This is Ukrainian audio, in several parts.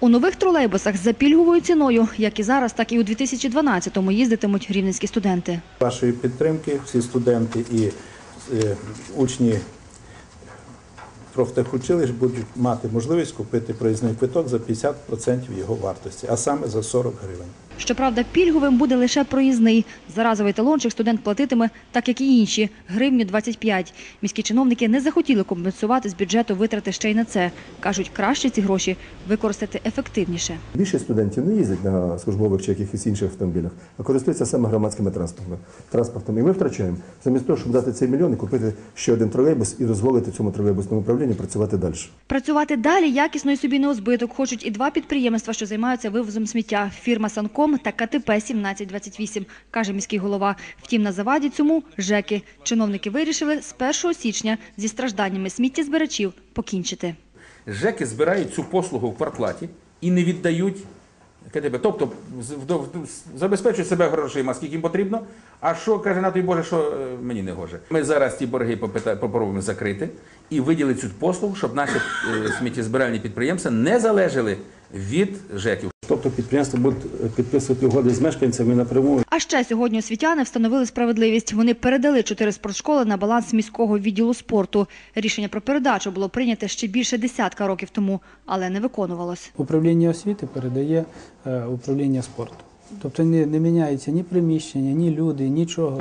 У нових тролейбусах за пільговою ціною, як і зараз, так і у 2012-му їздитимуть рівненські студенти. Вашої підтримки всі студенти і е, учні профтехучилищ будуть мати можливість купити проїзний квиток за 50% його вартості, а саме за 40 гривень. Щоправда, пільговим буде лише проїзний. За разовий талончик студент платитиме, так як і інші, гривню 25. Міські чиновники не захотіли компенсувати з бюджету витрати ще й на це. Кажуть, краще ці гроші використати ефективніше. Більшість студентів не їздять на службових чи якихось інших автомобілях, а користуються саме громадськими транспортами. транспортом. І ми втрачаємо замість того, щоб дати цей мільйон і купити ще один тролейбус і дозволити цьому тролейбусному управлінню працювати далі. Працювати далі якісно і собі не у хочуть і два підприємства, що займаються вивозом сміття – фірма «Санком» та КТП 1728, каже міський голова. Втім, на заваді цьому – ЖЕКи. Чиновники вирішили з 1 січня зі стражданнями сміттєзбирачів покінчити. ЖЕКи збирають цю послугу в квартплаті і не віддають КТБ. Тобто забезпечують себе грошима, скільки їм потрібно. А що каже на той Боже, що е, мені не гоже. Ми зараз ті борги попробуємо закрити і виділити цю послугу, щоб наші е, сміттєзбиральні підприємства не залежали від ЖЕКів. Тобто підприємства будуть підписувати угоди з мешканцями напряму. А ще сьогодні освітяни встановили справедливість. Вони передали чотири спортшколи на баланс міського відділу спорту. Рішення про передачу було прийнято ще більше десятка років тому, але не виконувалось. Управління освіти передає е, управління спорту. Тобто не, не міняється ні приміщення, ні люди, нічого.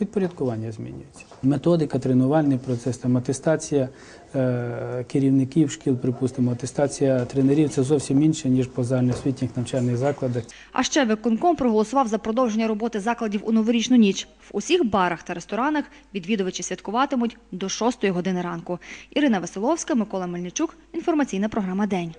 Підпорядкування змінюється. Методика, тренувальний процес, там атестація е, керівників шкіл, припустимо, атестація тренерів це зовсім інше, ніж по загальноосвітніх навчальних закладах. А ще виконком проголосував за продовження роботи закладів у новорічну ніч. В усіх барах та ресторанах відвідувачі святкуватимуть до 6 години ранку. Ірина Веселовська, Микола Мельничук. Інформаційна програма День.